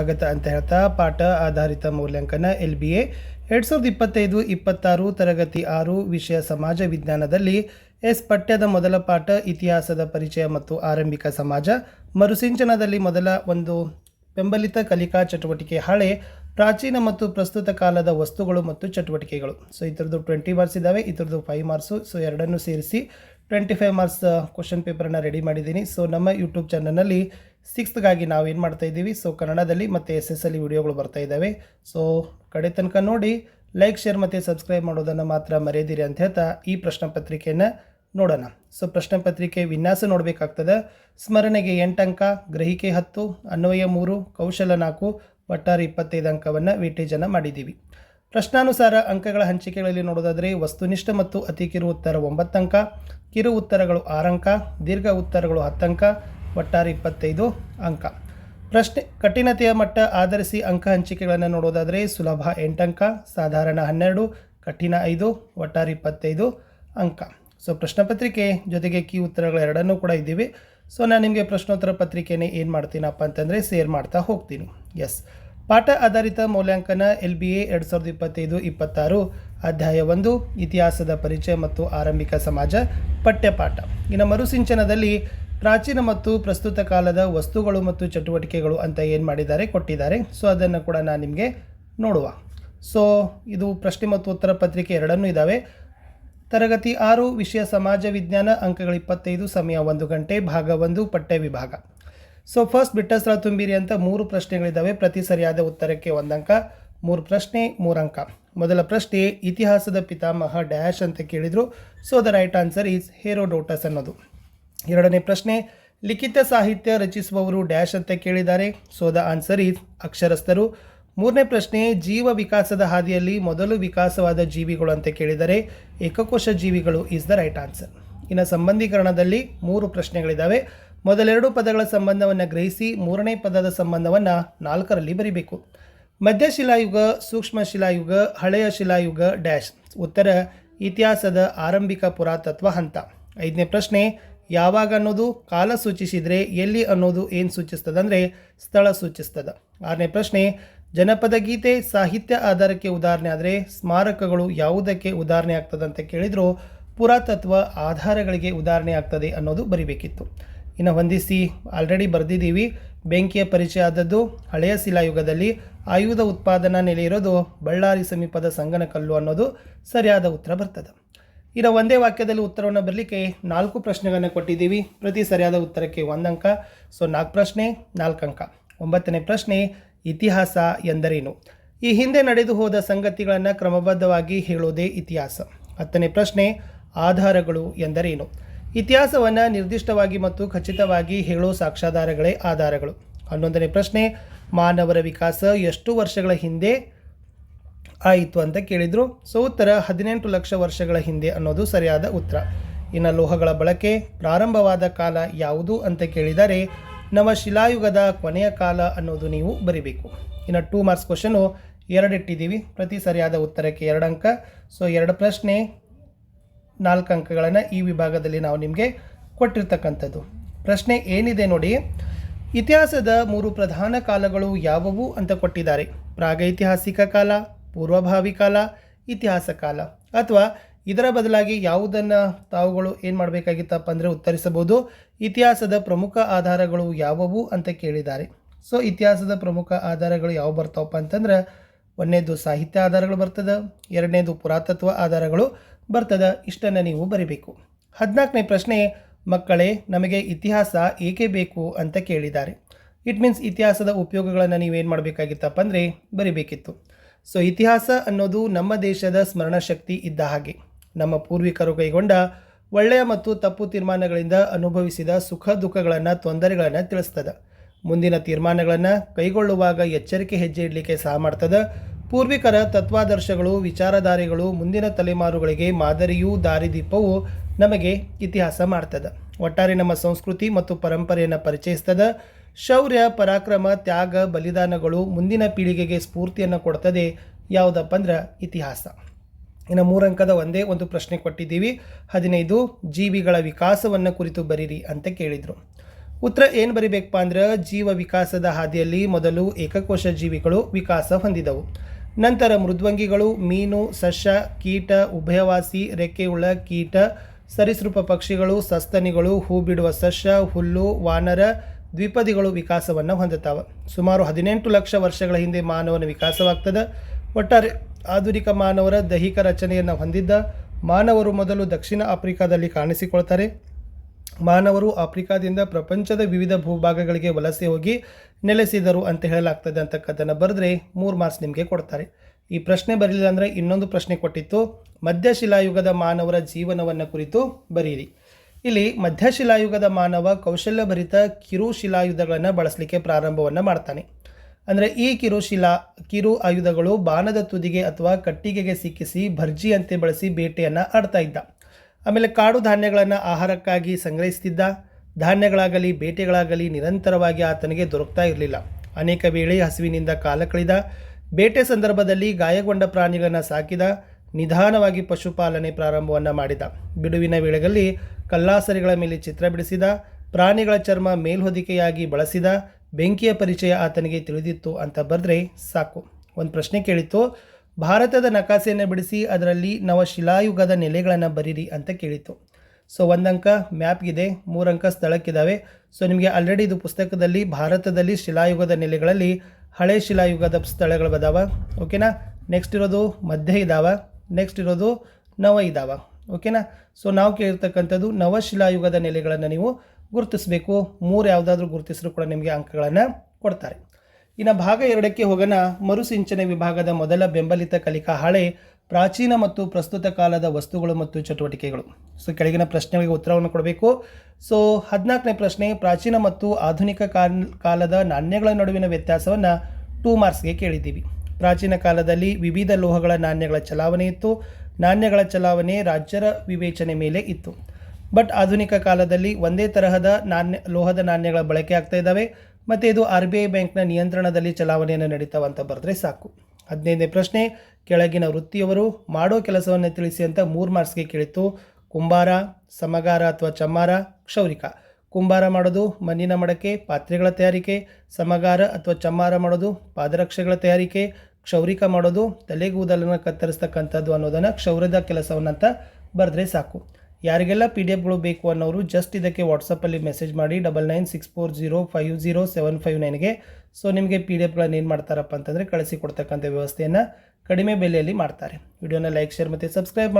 ಸ್ವಾಗತ ಅಂತ ಹೇಳ್ತಾ ಪಾಠ ಆಧಾರಿತ ಮೌಲ್ಯಾಂಕನ ಎಲ್ ಬಿ ಎ ಎರಡು ಸಾವಿರದ ಇಪ್ಪತ್ತೈದು ಇಪ್ಪತ್ತಾರು ತರಗತಿ ಆರು ವಿಷಯ ಸಮಾಜ ವಿಜ್ಞಾನದಲ್ಲಿ ಎಸ್ ಪಠ್ಯದ ಮೊದಲ ಪಾಠ ಇತಿಹಾಸದ ಪರಿಚಯ ಮತ್ತು ಆರಂಭಿಕ ಸಮಾಜ ಮರುಸಿಂಚನದಲ್ಲಿ ಮೊದಲ ಒಂದು ಬೆಂಬಲಿತ ಕಲಿಕಾ ಚಟುವಟಿಕೆ ಹಳೆ ಪ್ರಾಚೀನ ಮತ್ತು ಪ್ರಸ್ತುತ ಕಾಲದ ವಸ್ತುಗಳು ಮತ್ತು ಚಟುವಟಿಕೆಗಳು. ಸೊ ಇದರದ್ದು ಟ್ವೆಂಟಿ ಮಾರ್ಕ್ಸ್ ಇದ್ದಾವೆ ಇದರದ್ದು ಫೈವ್ ಮಾರ್ಕ್ಸು ಸೊ ಎರಡನ್ನೂ ಸೇರಿಸಿ ಟ್ವೆಂಟಿ ಫೈವ್ ಮಾರ್ಕ್ಸ್ ಕ್ವಶನ್ ಪೇಪರನ್ನು ರೆಡಿ ಮಾಡಿದ್ದೀನಿ. ಸೊ ನಮ್ಮ ಯೂಟ್ಯೂಬ್ ಚಾನಲ್ನಲ್ಲಿ ಸಿಕ್ಸ್ತ್ಗಾಗಿ ನಾವು ಏನು ಮಾಡ್ತಾ ಇದ್ದೀವಿ? ಸೊ ಕನ್ನಡದಲ್ಲಿ ಮತ್ತು ಎಸ್ ಎಸ್ ಅಲ್ಲಿ ವಿಡಿಯೋಗಳು ಬರ್ತಾ ಇದ್ದಾವೆ. ಸೊ ಕಡೆ ತನಕ ನೋಡಿ ಲೈಕ್ ಶೇರ್ ಮತ್ತು ಸಬ್ಸ್ಕ್ರೈಬ್ ಮಾಡೋದನ್ನು ಮಾತ್ರ ಮರೆಯದಿರಿ ಅಂತ ಹೇಳ್ತಾ ಈ ಪ್ರಶ್ನೆ ಪತ್ರಿಕೆಯನ್ನು ನೋಡೋಣ. ಸೊ ಪ್ರಶ್ನೆ ಪತ್ರಿಕೆ ವಿನ್ಯಾಸ ನೋಡಬೇಕಾಗ್ತದೆ. ಸ್ಮರಣೆಗೆ ಎಂಟು ಅಂಕ, ಗ್ರಹಿಕೆ ಹತ್ತು, ಅನ್ವಯ ಮೂರು, ಕೌಶಲ ನಾಲ್ಕು, ಒಟ್ಟಾರೆ ಇಪ್ಪತ್ತೈದು ಅಂಕವನ್ನು ವೇಟೇಜನ್ನು ಮಾಡಿದ್ದೀವಿ. ಪ್ರಶ್ನಾನುಸಾರ ಅಂಕಗಳ ಹಂಚಿಕೆಗಳಲ್ಲಿ ನೋಡೋದಾದರೆ ವಸ್ತುನಿಷ್ಠ ಮತ್ತು ಅತಿ ಕಿರು ಉತ್ತರ ಒಂಬತ್ತು ಅಂಕ, ಕಿರು ಉತ್ತರಗಳು ಆರು ಅಂಕ, ದೀರ್ಘ ಉತ್ತರಗಳು ಹತ್ತು ಅಂಕ ಒಟ್ಟಾರೆ ಇಪ್ಪತ್ತೈದು ಅಂಕ. ಪ್ರಶ್ನೆ, ಕಠಿಣತೆಯ ಮಟ್ಟ ಆಧರಿಸಿ ಅಂಕ ಹಂಚಿಕೆಗಳನ್ನು ನೋಡೋದಾದರೆ ಸುಲಭ ಎಂಟು ಅಂಕ, ಸಾಧಾರಣ ಹನ್ನೆರಡು, ಕಠಿಣ ಐದು, ಒಟ್ಟಾರೆ ಇಪ್ಪತ್ತೈದು ಅಂಕ. ಸೊ ಪ್ರಶ್ನೆ ಪತ್ರಿಕೆ ಜೊತೆಗೆ ಕೀ ಉತ್ತರಗಳು ಎರಡನ್ನೂ ಕೂಡ ಇದ್ದೀವಿ. ಸೊ ನಾನು ನಿಮಗೆ ಪ್ರಶ್ನೋತ್ತರ ಪತ್ರಿಕೆನೇ ಏನು ಮಾಡ್ತೀನಪ್ಪ ಅಂತಂದರೆ ಶೇರ್ ಮಾಡ್ತಾ ಹೋಗ್ತೀನಿ. ಎಸ್ ಪಾಠ ಆಧಾರಿತ ಮೌಲ್ಯಾಂಕನ ಎಲ್ ಬಿ ಎ ಎರಡು ಸಾವಿರದ ಇಪ್ಪತ್ತೈದು, ಇಪ್ಪತ್ತಾರು, ಅಧ್ಯಾಯ ಒಂದು, ಇತಿಹಾಸದ ಪರಿಚಯ ಮತ್ತು ಆರಂಭಿಕ ಸಮಾಜ ಪಠ್ಯಪಾಠ. ಇನ್ನು ಮರುಸಿಂಚನದಲ್ಲಿ ಪ್ರಾಚೀನ ಮತ್ತು ಪ್ರಸ್ತುತ ಕಾಲದ ವಸ್ತುಗಳು ಮತ್ತು ಚಟುವಟಿಕೆಗಳು ಅಂತ ಏನು ಮಾಡಿದ್ದಾರೆ, ಕೊಟ್ಟಿದ್ದಾರೆ. ಸೊ ಅದನ್ನು ಕೂಡ ನಾನು ನಿಮಗೆ ನೋಡುವ. ಸೊ ಇದು ಪ್ರಶ್ನೆ ಮತ್ತು ಉತ್ತರ ಪತ್ರಿಕೆ ಎರಡನ್ನೂ ಇದ್ದಾವೆ ತರಗತಿ ಆರು, ವಿಷಯ ಸಮಾಜ ವಿಜ್ಞಾನ, ಅಂಕಗಳು ಇಪ್ಪತ್ತೈದು, ಸಮಯ ಒಂದು ಗಂಟೆ, ಭಾಗ ಒಂದು, ಪಠ್ಯ ವಿಭಾಗ. ಸೊ ಫಸ್ಟ್ ಬಿಟ್ಟ ತುಂಬಿರಿ ಅಂತ ಮೂರು ಪ್ರಶ್ನೆಗಳಿದ್ದಾವೆ ಪ್ರತಿ ಸರಿಯಾದ ಉತ್ತರಕ್ಕೆ ಒಂದಂಕ, ಮೂರು ಪ್ರಶ್ನೆ, ಮೂರಂಕ. ಮೊದಲ ಪ್ರಶ್ನೆ, ಇತಿಹಾಸದ ಪಿತಾಮಹ ಡ್ಯಾಶ್ ಅಂತ ಕೇಳಿದರು. So the right answer is Herodotus ಅನ್ನೋದು. ಎರಡನೇ ಪ್ರಶ್ನೆ, ಲಿಖಿತ ಸಾಹಿತ್ಯ ರಚಿಸುವವರು ಡ್ಯಾಶ್ ಅಂತ ಕೇಳಿದ್ದಾರೆ. ಸೊ ದ ಆನ್ಸರ್ ಈಸ್ ಅಕ್ಷರಸ್ಥರು. ಮೂರನೇ ಪ್ರಶ್ನೆ, ಜೀವ ವಿಕಾಸದ ಹಾದಿಯಲ್ಲಿ ಮೊದಲು ವಿಕಾಸವಾದ ಜೀವಿಗಳು ಅಂತ ಕೇಳಿದರೆ ಏಕಕೋಶ ಜೀವಿಗಳು ಈಸ್ ದ ರೈಟ್ ಆನ್ಸರ್ ಇನ್ನು ಸಂಬಂಧೀಕರಣದಲ್ಲಿ ಮೂರು ಪ್ರಶ್ನೆಗಳಿದ್ದಾವೆ ಮೊದಲೆರಡು ಪದಗಳ ಸಂಬಂಧವನ್ನು ಗ್ರಹಿಸಿ, ಮೂರನೇ ಪದದ ಸಂಬಂಧವನ್ನು ನಾಲ್ಕರಲ್ಲಿ ಬರಿಬೇಕು. ಮಧ್ಯಶಿಲಾಯುಗ ಸೂಕ್ಷ್ಮ ಶಿಲಾಯುಗ, ಹಳೆಯ ಶಿಲಾಯುಗ, ಡ್ಯಾಶ್. ಉತ್ತರ, ಇತಿಹಾಸದ ಆರಂಭಿಕ ಪುರಾತತ್ವ ಹಂತ. ಐದನೇ ಪ್ರಶ್ನೆ ಯಾವಾಗ ಅನ್ನೋದು ಕಾಲ ಸೂಚಿಸಿದರೆ ಎಲ್ಲಿ ಅನ್ನೋದು ಏನು ಸೂಚಿಸ್ತದೆ ಅಂದರೆ ಸ್ಥಳ ಸೂಚಿಸ್ತದೆ. ಆರನೇ ಪ್ರಶ್ನೆ, ಜನಪದ ಗೀತೆ ಸಾಹಿತ್ಯ ಆಧಾರಕ್ಕೆ ಉದಾಹರಣೆ ಆದರೆ ಸ್ಮಾರಕಗಳು ಯಾವುದಕ್ಕೆ ಉದಾಹರಣೆ ಆಗ್ತದೆ ಅಂತ ಕೇಳಿದ್ರು ಪುರಾತತ್ವ ಆಧಾರಗಳಿಗೆ ಉದಾಹರಣೆ ಆಗ್ತದೆ ಅನ್ನೋದು ಬರಿಬೇಕಿತ್ತು. ಇನ್ನು ಹೊಂದಿಸಿ ಆಲ್ರೆಡಿ ಬರೆದಿದ್ದೀವಿ. ಬೆಂಕಿಯ ಪರಿಚಯ ಆದದ್ದು ಹಳೆಯ ಶಿಲಾಯುಗದಲ್ಲಿ ಆಯುಧ ಉತ್ಪಾದನಾ ನೆಲೆ ಇರೋದು ಬಳ್ಳಾರಿ ಸಮೀಪದ ಸಂಗನಕಲ್ಲು ಅನ್ನೋದು ಸರಿಯಾದ ಉತ್ತರ ಬರ್ತದೆ. ಇನ್ನು ಒಂದೇ ವಾಕ್ಯದಲ್ಲಿ ಉತ್ತರವನ್ನು ಬರಲಿಕ್ಕೆ ನಾಲ್ಕು ಪ್ರಶ್ನೆಗಳನ್ನು ಕೊಟ್ಟಿದ್ದೀವಿ. ಪ್ರತಿ ಸರಿಯಾದ ಉತ್ತರಕ್ಕೆ ಒಂದು ಅಂಕ, ಸೊ ನಾಲ್ಕು ಪ್ರಶ್ನೆ, ನಾಲ್ಕು ಅಂಕ. ಒಂಬತ್ತನೇ ಪ್ರಶ್ನೆ, ಇತಿಹಾಸ ಎಂದರೇನು? ಈ ಹಿಂದೆ ನಡೆದು ಹೋದ ಸಂಗತಿಗಳನ್ನು ಕ್ರಮಬದ್ಧವಾಗಿ ಹೇಳೋದೇ ಇತಿಹಾಸ. ಹತ್ತನೇ ಪ್ರಶ್ನೆ, ಆಧಾರಗಳು ಎಂದರೇನು? ಇತಿಹಾಸವನ್ನು ನಿರ್ದಿಷ್ಟವಾಗಿ ಮತ್ತು ಖಚಿತವಾಗಿ ಹೇಳೋ ಸಾಕ್ಷ್ಯಾಧಾರಗಳೇ ಆಧಾರಗಳು. ಹನ್ನೊಂದನೇ ಪ್ರಶ್ನೆ, ಮಾನವರ ವಿಕಾಸ ಎಷ್ಟು ವರ್ಷಗಳ ಹಿಂದೆ ಆಯಿತು ಅಂತ ಕೇಳಿದರು. ಸೊ ಉತ್ತರ, ಹದಿನೆಂಟು ಲಕ್ಷ ವರ್ಷಗಳ ಹಿಂದೆ ಅನ್ನೋದು ಸರಿಯಾದ ಉತ್ತರ. ಇನ್ನು ಲೋಹಗಳ ಬಳಕೆ ಪ್ರಾರಂಭವಾದ ಕಾಲ ಯಾವುದು ಅಂತ ಕೇಳಿದರೆ ನವ ಶಿಲಾಯುಗದ ಕೊನೆಯ ಕಾಲ ಅನ್ನೋದು ನೀವು ಬರಿಬೇಕು. ಇನ್ನು ಟೂ ಮಾರ್ಕ್ಸ್ ಕ್ವಶನು ಎರಡು ಇಟ್ಟಿದ್ದೀವಿ ಪ್ರತಿ ಸರಿಯಾದ ಉತ್ತರಕ್ಕೆ ಎರಡು ಅಂಕ. ಸೊ ಎರಡು ಪ್ರಶ್ನೆ, ನಾಲ್ಕು ಅಂಕಗಳನ್ನು ಈ ವಿಭಾಗದಲ್ಲಿ ನಾವು ನಿಮಗೆ ಕೊಟ್ಟಿರ್ತಕ್ಕಂಥದ್ದು. ಪ್ರಶ್ನೆ ಏನಿದೆ ನೋಡಿ, ಇತಿಹಾಸದ ಮೂರು ಪ್ರಧಾನ ಕಾಲಗಳು ಯಾವುವು ಅಂತ ಕೊಟ್ಟಿದ್ದಾರೆ. ಪ್ರಾಗೈತಿಹಾಸಿಕ ಕಾಲ ಪೂರ್ವಭಾವಿ ಕಾಲ, ಇತಿಹಾಸ ಕಾಲ. ಅಥವಾ ಇದರ ಬದಲಾಗಿ ಯಾವುದನ್ನು ತಾವುಗಳು ಏನು ಮಾಡಬೇಕಾಗಿತ್ತಪ್ಪ ಅಂದರೆ ಉತ್ತರಿಸಬಹುದು. ಇತಿಹಾಸದ ಪ್ರಮುಖ ಆಧಾರಗಳು ಯಾವುವು ಅಂತ ಕೇಳಿದ್ದಾರೆ. ಸೊ ಇತಿಹಾಸದ ಪ್ರಮುಖ ಆಧಾರಗಳು ಯಾವ ಬರ್ತಾವಪ್ಪ ಅಂತಂದ್ರೆ ಒಂದನೇದು ಸಾಹಿತ್ಯ ಆಧಾರಗಳು ಬರ್ತದೆ, ಎರಡನೇದು ಪುರಾತತ್ವ ಆಧಾರಗಳು ಬರ್ತದೆ, ಇಷ್ಟನ್ನು ನೀವು ಬರಿಬೇಕು. ಹದಿನಾಲ್ಕನೇ ಪ್ರಶ್ನೆ, ಮಕ್ಕಳೇ, ನಮಗೆ ಇತಿಹಾಸ ಏಕೆ ಬೇಕು ಅಂತ ಕೇಳಿದ್ದಾರೆ. ಇಟ್ ಮೀನ್ಸ್ ಇತಿಹಾಸದ ಉಪಯೋಗಗಳನ್ನು ನೀವೇನು ಮಾಡಬೇಕಾಗಿತ್ತಪ್ಪ ಅಂದರೆ ಬರಿಬೇಕಿತ್ತು. ಸೊ ಇತಿಹಾಸ ಅನ್ನೋದು ನಮ್ಮ ದೇಶದ ಸ್ಮರಣ ಶಕ್ತಿ ಇದ್ದ ಹಾಗೆ. ನಮ್ಮ ಪೂರ್ವಿಕರು ಕೈಗೊಂಡ ಒಳ್ಳೆಯ ಮತ್ತು ತಪ್ಪು ತೀರ್ಮಾನಗಳಿಂದ ಅನುಭವಿಸಿದ ಸುಖ ದುಃಖಗಳನ್ನು ತೊಂದರೆಗಳನ್ನು ತಿಳಿಸ್ತದೆ. ಮುಂದಿನ ತೀರ್ಮಾನಗಳನ್ನು ಕೈಗೊಳ್ಳುವಾಗ ಎಚ್ಚರಿಕೆ ಹೆಜ್ಜೆ ಇಡಲಿಕ್ಕೆ ಸಹ ಮಾಡ್ತದೆ. ಪೂರ್ವಿಕರ ತತ್ವಾದರ್ಶಗಳು, ವಿಚಾರಧಾರೆಗಳು, ಮುಂದಿನ ತಲೆಮಾರುಗಳಿಗೆ ಮಾದರಿಯೂ ದಾರಿದೀಪವು ನಮಗೆ ಇತಿಹಾಸ ಮಾಡ್ತದೆ. ಒಟ್ಟಾರೆ ನಮ್ಮ ಸಂಸ್ಕೃತಿ ಮತ್ತು ಪರಂಪರೆಯನ್ನು ಪರಿಚಯಿಸ್ತದೆ. ಶೌರ್ಯ, ಪರಾಕ್ರಮ, ತ್ಯಾಗ, ಬಲಿದಾನಗಳು ಮುಂದಿನ ಪೀಳಿಗೆಗೆ ಸ್ಫೂರ್ತಿಯನ್ನು ಕೊಡ್ತದೆ ಯಾವುದಪ್ಪ ಅಂದ್ರೆ ಇತಿಹಾಸ. ಇನ್ನು ಮೂರಂಕದ ಒಂದೇ ಒಂದು ಪ್ರಶ್ನೆ ಕೊಟ್ಟಿದ್ದೀವಿ. ಹದಿನೈದು, ಜೀವಿಗಳ ವಿಕಾಸವನ್ನು ಕುರಿತು ಬರೀರಿ ಅಂತ ಕೇಳಿದರು. ಉತ್ತರ ಏನು ಬರಿಬೇಕಪ್ಪ ಅಂದ್ರೆ ಜೀವ ವಿಕಾಸದ ಹಾದಿಯಲ್ಲಿ ಮೊದಲು ಏಕಕೋಶ ಜೀವಿಗಳು ವಿಕಾಸ ಹೊಂದಿದವು. ನಂತರ ಮೃದ್ವಂಗಿಗಳು, ಮೀನು, ಸಸ್ಯ, ಕೀಟ, ಉಭಯವಾಸಿ, ರೆಕ್ಕೆಯುಳ್ಳ, ಕೀಟ, ಸರಿಸೃಪ ಪಕ್ಷಿಗಳು, ಸಸ್ತನಿಗಳು, ಹೂ ಬಿಡುವ ಸಸ್ಯ, ಹುಲ್ಲು, ವಾನರ ದ್ವಿಪದಿಗಳು ವಿಕಾಸವನ್ನು ಹೊಂದುತ್ತವೆ. ಸುಮಾರು ಹದಿನೆಂಟು ಲಕ್ಷ ವರ್ಷಗಳ ಹಿಂದೆ ಮಾನವನ ವಿಕಾಸವಾಗ್ತದೆ. ಒಟ್ಟಾರೆ ಆಧುನಿಕ ಮಾನವರ ದೈಹಿಕ ರಚನೆಯನ್ನು ಹೊಂದಿದ್ದ ಮಾನವರು ಮೊದಲು ದಕ್ಷಿಣ ಆಫ್ರಿಕಾದಲ್ಲಿ ಕಾಣಿಸಿಕೊಳ್ತಾರೆ. ಮಾನವರು ಆಫ್ರಿಕಾದಿಂದ ಪ್ರಪಂಚದ ವಿವಿಧ ಭೂಭಾಗಗಳಿಗೆ ವಲಸೆ ಹೋಗಿ ನೆಲೆಸಿದರು ಅಂತ ಹೇಳಲಾಗ್ತದೆ ಅಂತಕ್ಕಂಥದ್ದನ್ನು ಬರೆದ್ರೆ ಮೂರು ಮಾರ್ಕ್ಸ್ ನಿಮಗೆ ಕೊಡ್ತಾರೆ. ಈ ಪ್ರಶ್ನೆ ಬರಲಿಲ್ಲ ಅಂದರೆ ಇನ್ನೊಂದು ಪ್ರಶ್ನೆ ಕೊಟ್ಟಿತ್ತು. ಮಧ್ಯಶಿಲಾಯುಗದ ಮಾನವರ ಜೀವನವನ್ನು ಕುರಿತು ಬರೀರಿ. ಇಲ್ಲಿ ಮಧ್ಯಶಿಲಾಯುಗದ ಮಾನವ ಕೌಶಲ್ಯಭರಿತ ಕಿರು ಶಿಲಾಯುಧಗಳನ್ನು ಬಳಸಲಿಕ್ಕೆ ಪ್ರಾರಂಭವನ್ನು ಮಾಡ್ತಾನೆ. ಅಂದರೆ ಈ ಕಿರುಶಿಲಾ ಕಿರು ಆಯುಧಗಳು ಬಾಣದ ತುದಿಗೆ ಅಥವಾ ಕಟ್ಟಿಗೆಗೆ ಸಿಕ್ಕಿಸಿ ಭರ್ಜಿಯಂತೆ ಬಳಸಿ ಬೇಟೆಯನ್ನು ಆಡ್ತಾ ಇದ್ದ. ಆಮೇಲೆ ಕಾಡು ಧಾನ್ಯಗಳನ್ನು ಆಹಾರಕ್ಕಾಗಿ ಸಂಗ್ರಹಿಸ್ತಿದ್ದ. ಧಾನ್ಯಗಳಾಗಲಿ, ಬೇಟೆಗಳಾಗಲಿ ನಿರಂತರವಾಗಿ ಆತನಿಗೆ ದೊರಕ್ತಾ ಇರಲಿಲ್ಲ. ಅನೇಕ ವೇಳೆ ಹಸುವಿನಿಂದ ಕಾಲ ಕಳೆದ. ಬೇಟೆ ಸಂದರ್ಭದಲ್ಲಿ ಗಾಯಗೊಂಡ ಪ್ರಾಣಿಗಳನ್ನು ಸಾಕಿದ. ನಿಧಾನವಾಗಿ ಪಶುಪಾಲನೆ ಪ್ರಾರಂಭವನ್ನು ಮಾಡಿದ. ಬಿಡುವಿನ ವೇಳೆಗಳಲ್ಲಿ ಕಲ್ಲಾಸರಿಗಳ ಮೇಲೆ ಚಿತ್ರ ಬಿಡಿಸಿದ, ಪ್ರಾಣಿಗಳ ಚರ್ಮ ಮೇಲ್ಹೊದಿಕೆಯಾಗಿ ಬಳಸಿದ, ಬೆಂಕಿಯ ಪರಿಚಯ ಆತನಿಗೆ ತಿಳಿದಿತ್ತು ಅಂತ ಬರೆದ್ರೆ ಸಾಕು. ಒಂದು ಪ್ರಶ್ನೆ ಕೇಳಿತ್ತು, ಭಾರತದ ನಕಾಸೆಯನ್ನು ಬಿಡಿಸಿ ಅದರಲ್ಲಿ ನವ ಶಿಲಾಯುಗದ ನೆಲೆಗಳನ್ನು ಬರೀರಿ ಅಂತ ಕೇಳಿತ್ತು. ಸೊ ಒಂದಂಕ ಮ್ಯಾಪ್ಗಿದೆ ಮೂರಂಕ ಸ್ಥಳಕ್ಕಿದ್ದಾವೆ ಸೊ ನಿಮಗೆ ಆಲ್ರೆಡಿ ಇದು ಪುಸ್ತಕದಲ್ಲಿ ಭಾರತದಲ್ಲಿ ಶಿಲಾಯುಗದ ನೆಲೆಗಳಲ್ಲಿ ಹಳೆ ಶಿಲಾಯುಗದ ಸ್ಥಳಗಳು ಬದಾವ. ಓಕೆನಾ ನೆಕ್ಸ್ಟ್ ಇರೋದು ಮಧ್ಯ ಇದಾವ ನೆಕ್ಸ್ಟ್ ಇರೋದು ನವ ಇದಾವ. ಓಕೆನಾ? ಸೊ ನಾವು ಕೇಳಿರ್ತಕ್ಕಂಥದ್ದು ನವಶಿಲಾಯುಗದ ನೆಲೆಗಳನ್ನು ನೀವು ಗುರುತಿಸಬೇಕು. ಮೂರು ಯಾವುದಾದ್ರೂ ಗುರುತಿಸಿದ್ರು ಕೂಡ ನಿಮಗೆ ಅಂಕಗಳನ್ನು ಕೊಡ್ತಾರೆ. ಇನ್ನು ಭಾಗ ಎರಡಕ್ಕೆ ಹೋಗೋಣ. ಮರುಸಿಂಚನೆ ವಿಭಾಗದ ಮೊದಲ ಬೆಂಬಲಿತ ಕಲಿಕಾ ಹಾಳೆ, ಪ್ರಾಚೀನ ಮತ್ತು ಪ್ರಸ್ತುತ ಕಾಲದ ವಸ್ತುಗಳು ಮತ್ತು ಚಟುವಟಿಕೆಗಳು. ಸೊ ಕೆಳಗಿನ ಪ್ರಶ್ನೆಗಳಿಗೆ ಉತ್ತರವನ್ನು ಕೊಡಬೇಕು. ಸೊ ಹದಿನಾಲ್ಕನೇ ಪ್ರಶ್ನೆ, ಪ್ರಾಚೀನ ಮತ್ತು ಆಧುನಿಕ ಕಾಲ್, ಕಾಲದ ನಾಣ್ಯಗಳ ನಡುವಿನ ವ್ಯತ್ಯಾಸವನ್ನು ಟೂ ಮಾರ್ಕ್ಸ್ಗೆ ಕೇಳಿದ್ದೀವಿ. ಪ್ರಾಚೀನ ಕಾಲದಲ್ಲಿ ವಿವಿಧ ಲೋಹಗಳ ನಾಣ್ಯಗಳ ಚಲಾವಣೆ ಇತ್ತು. ನಾಣ್ಯಗಳ ಚಲಾವಣೆ ರಾಜ್ಯರ ವಿವೇಚನೆ ಮೇಲೆ ಇತ್ತು. ಬಟ್ ಆಧುನಿಕ ಕಾಲದಲ್ಲಿ ಒಂದೇ ತರಹದ ನಾಣ್ಯ, ಲೋಹದ ನಾಣ್ಯಗಳ ಬಳಕೆ ಆಗ್ತಾ ಇದ್ದಾವೆ. ಮತ್ತು ಇದು ಆರ್ ಬಿ ಐ ಬ್ಯಾಂಕ್ನ ನಿಯಂತ್ರಣದಲ್ಲಿ ಚಲಾವಣೆಯನ್ನು ನಡೀತಾವ ಅಂತ ಬರೆದ್ರೆ ಸಾಕು. ಹದಿನೈದನೇ ಪ್ರಶ್ನೆ, ಕೆಳಗಿನ ವೃತ್ತಿಯವರು ಮಾಡೋ ಕೆಲಸವನ್ನು ತಿಳಿಸಿ ಅಂತ ಮೂರು ಮಾರ್ಕ್ಸ್ಗೆ ಕೇಳಿತ್ತು. ಕುಂಬಾರ, ಸಮಗಾರ ಅಥವಾ ಚಮ್ಮಾರ, ಕ್ಷೌರಿಕ. ಕುಂಬಾರ ಮಾಡೋದು ಮಣ್ಣಿನ ಮಡಕೆ, ಪಾತ್ರೆಗಳ ತಯಾರಿಕೆ. ಸಮಗಾರ ಅಥವಾ ಚಮ್ಮಾರ ಮಾಡೋದು ಪಾದರಕ್ಷೆಗಳ ತಯಾರಿಕೆ. ಕ್ಷೌರಿಕ ಮಾಡೋದು ತಲೆಗೂದಲನ್ನು ಕತ್ತರಿಸ್ತಕ್ಕಂಥದ್ದು ಅನ್ನೋದನ್ನು ಕ್ಷೌರದ ಕೆಲಸವನ್ನಂತ ಬರೆದ್ರೆ ಸಾಕು. ಯಾರಿಗೆಲ್ಲ ಪಿ ಡಿ ಎಫ್ಗಳು ಬೇಕು ಅನ್ನೋರು ಜಸ್ಟ್ ಇದಕ್ಕೆ ವಾಟ್ಸಪ್ಪಲ್ಲಿ ಮೆಸೇಜ್ ಮಾಡಿ double nine six four zero five zero seven five ನೈನ್ಗೆ so ನಿಮಗೆ ಪಿ ಡಿ ಎಫ್ಗಳನ್ನು ಏನು ಮಾಡ್ತಾರಪ್ಪ ಅಂತಂದರೆ ಕಳಿಸಿ ಕೊಡ್ತಕ್ಕಂಥ ವ್ಯವಸ್ಥೆಯನ್ನು ಕಡಿಮೆ ಬೆಲೆಯಲ್ಲಿ ಮಾಡ್ತಾರೆ. ವಿಡಿಯೋನ ಲೈಕ್ ಶೇರ್ ಮತ್ತು ಸಬ್ಸ್ಕ್ರೈಬ್ ಮಾಡೋದು